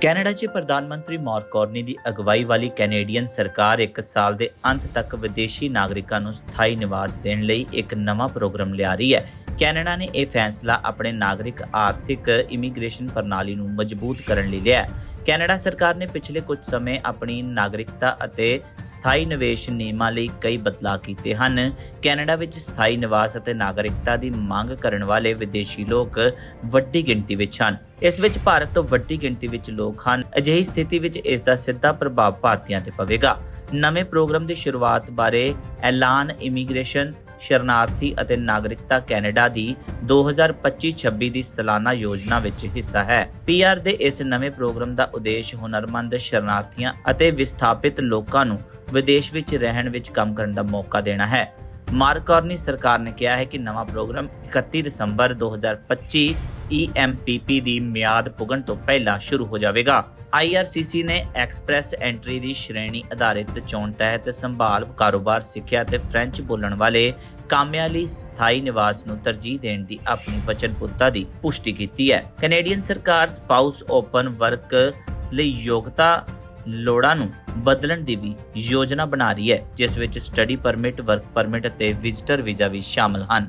Canada 'ਚ ਪ੍ਰਧਾਨ ਮੰਤਰੀ ਮਾਰਕ ਦੀ ਅਗਵਾਈ ਵਾਲੀ ਕੈਨੇਡੀਅਨ ਸਰਕਾਰ ਇੱਕ ਸਾਲ ਦੇ ਅੰਤ ਤੱਕ ਵਿਦੇਸ਼ੀ ਨਾਗਰਿਕਾਂ ਨੂੰ ਸਥਾਈ ਨਿਵਾਸ ਦੇਣ ਲਈ ਇੱਕ ਨਵਾਂ ਪ੍ਰੋਗਰਾਮ ਲਿਆ ਰਹੀ ਹੈ। ਕੈਨੇਡਾ ਨੇ ਇਹ ਫੈਸਲਾ ਆਪਣੇ ਨਾਗਰਿਕ ਆਰਥਿਕ ਇਮੀਗ੍ਰੇਸ਼ਨ ਪ੍ਰਣਾਲੀ ਨੂੰ ਮਜ਼ਬੂਤ ਕਰਨ ਲਈ ਲਿਆ ਕੈਨੇਡਾ ਸਰਕਾਰ ਨੇ ਪਿਛਲੇ ਕੁਝ ਸਮੇਂ ਆਪਣੀ ਨਾਗਰਿਕਤਾ ਅਤੇ ਸਥਾਈ ਨਿਵੇਸ਼ ਨਿਯਮਾਂ ਲਈ ਕਈ ਬਦਲਾਅ ਕੀਤੇ ਹਨ। ਕੈਨੇਡਾ ਵਿੱਚ ਸਥਾਈ ਨਿਵਾਸ ਅਤੇ ਨਾਗਰਿਕਤਾ ਦੀ ਮੰਗ ਕਰਨ ਵਾਲੇ ਵਿਦੇਸ਼ੀ ਲੋਕ ਵੱਡੀ ਗਿਣਤੀ ਵਿੱਚ ਹਨ। ਇਸ ਵਿੱਚ ਭਾਰਤ ਤੋਂ ਵੱਡੀ ਗਿਣਤੀ ਵਿੱਚ ਲੋਕ ਹਨ। ਅਜਿਹੀ ਸਥਿਤੀ ਵਿੱਚ ਇਸ ਦਾ ਸਿੱਧਾ ਪ੍ਰਭਾਵ ਭਾਰਤੀਆਂ ਤੇ ਪਵੇਗਾ। ਨਵੇਂ ਪ੍ਰੋਗਰਾਮ ਦੀ ਸ਼ੁਰੂਆਤ ਬਾਰੇ ਐਲਾਨ ਇਮੀਗ੍ਰੇਸ਼ਨ, ਸ਼ਰਨਾਰਥੀ ਅਤੇ ਨਾਗਰਿਕਤਾ ਕੈਨੇਡਾ ਦੀ 2025-26 ਦੀ ਸਾਲਾਨਾ ਯੋਜਨਾ ਵਿੱਚ ਹਿੱਸਾ ਹੈ। ਪੀਆਰ ਦੇ ਇਸ ਨਵੇਂ ਪ੍ਰੋਗਰਾਮ ਦਾ ਉਦੇਸ਼ ਹੁਨਰਮੰਦ ਸ਼ਰਨਾਰਥੀਆਂ ਅਤੇ ਵਿਸਥਾਪਿਤ ਲੋਕਾਂ ਨੂੰ ਵਿਦੇਸ਼ ਵਿੱਚ ਰਹਿਣ ਵਿੱਚ ਕੰਮ ਕਰਨ ਦਾ ਮੌਕਾ ਦੇਣਾ ਹੈ। ਮਾਰਕ ਸਰਕਾਰ ਨੇ ਕਿਹਾ ਹੈ ਕਿ ਨਵਾਂ ਪ੍ਰੋਗਰਾਮ 31 ਦਸੰਬਰ 2025 EMPP ਦੀ ਮਿਆਦ ਪੁੱਗਣ ਤੋਂ ਪਹਿਲਾਂ ਸ਼ੁਰੂ ਹੋ ਜਾਵੇਗਾ। IRCC ਨੇ ਐਕਸਪ੍ਰੈਸ ਐਂਟਰੀ ਦੀ ਸ਼੍ਰੇਣੀ ਆਧਾਰਿਤ ਚੋਣ ਤਹਿਤ ਸੰਭਾਲ ਕਾਰੋਬਾਰ ਸਿੱਖਿਆ ਤੇ ਫ੍ਰੈਂਚ ਬੋਲਣ ਵਾਲੇ ਕਾਮਿਆਂ ਲਈ ਸਥਾਈ ਨਿਵਾਸ ਨੂੰ ਤਰਜੀਹ ਦੇਣ ਦੀ ਆਪਣੀ ਵਚਨਬੱਧਤਾ ਦੀ ਪੁਸ਼ਟੀ ਕੀਤੀ ਹੈ। ਕੈਨੇਡੀਅਨ ਸਰਕਾਰ ਸਪਾਊਸ ਓਪਨ ਵਰਕ ਲਈ ਯੋਗਤਾ ਲੋੜਾਂ ਨੂੰ ਬਦਲਣ ਦੀ ਵੀ ਯੋਜਨਾ ਬਣਾ ਰਹੀ ਹੈ, ਜਿਸ ਵਿੱਚ ਸਟੱਡੀ ਪਰਮਿਟ, ਵਰਕ ਪਰਮਿਟ ਅਤੇ ਵਿਜ਼ਟਰ ਵੀਜ਼ਾ ਵੀ ਸ਼ਾਮਲ ਹਨ।